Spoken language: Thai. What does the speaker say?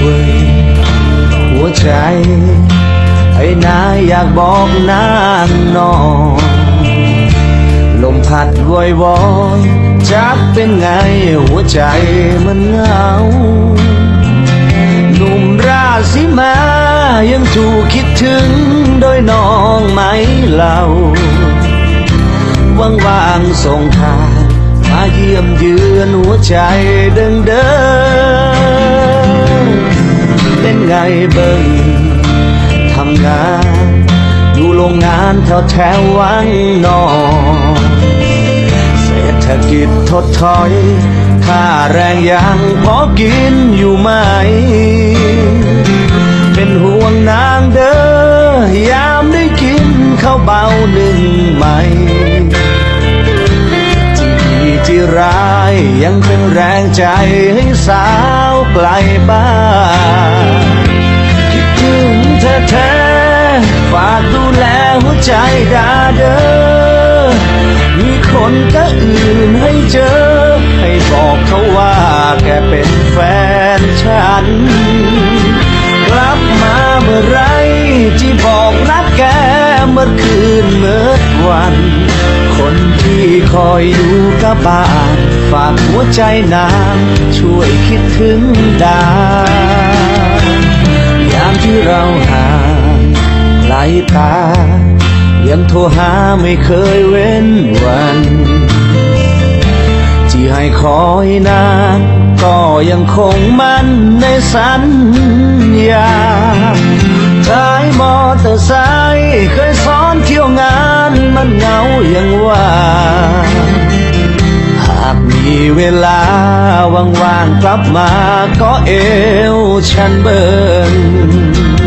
เว้ยหัวใจ ไอ้นายอยากบอกนางนอนลมพัดวอยวอยจักเป็นไงหัวใจมันเหงาหนุ่มราศีมายังถูกคิดถึงโดยน้องไหมเล่าว่างๆส่งทางมาเยี่ยมเยือนหัวใจเดิงเดิน เป็นไงเบิ่งทำงาน อยู่โรงงานแถวแถววังนอนเศรษฐกิจถดถอยค่าแรงยังพอกินอยู่ไหม เป็นห่วงนาง ยังเป็นแรงใจให้สาวไกลบ้านคิดถึงเธอแท้ฝากดูแลหัวใจดาเดอมีคนก็อื่นให้เจอ ให้บอกเขาว่าแกเป็นแฟนฉัน กลับมาเมื่อไรที่บอกรักแกเมื่อคืนเมื่อวัน คนที่คอยอยู่กับบ้าน ฝากหัวใจนางช่วยคิดถึงดายามที่เราห่างไกลตา ยังโทรหาไม่เคยเว้นวันที่ให้คอยนานก็ยังคงมั่นในสัญญา ว่างๆกลับมาก็เอวฉันเบิร์น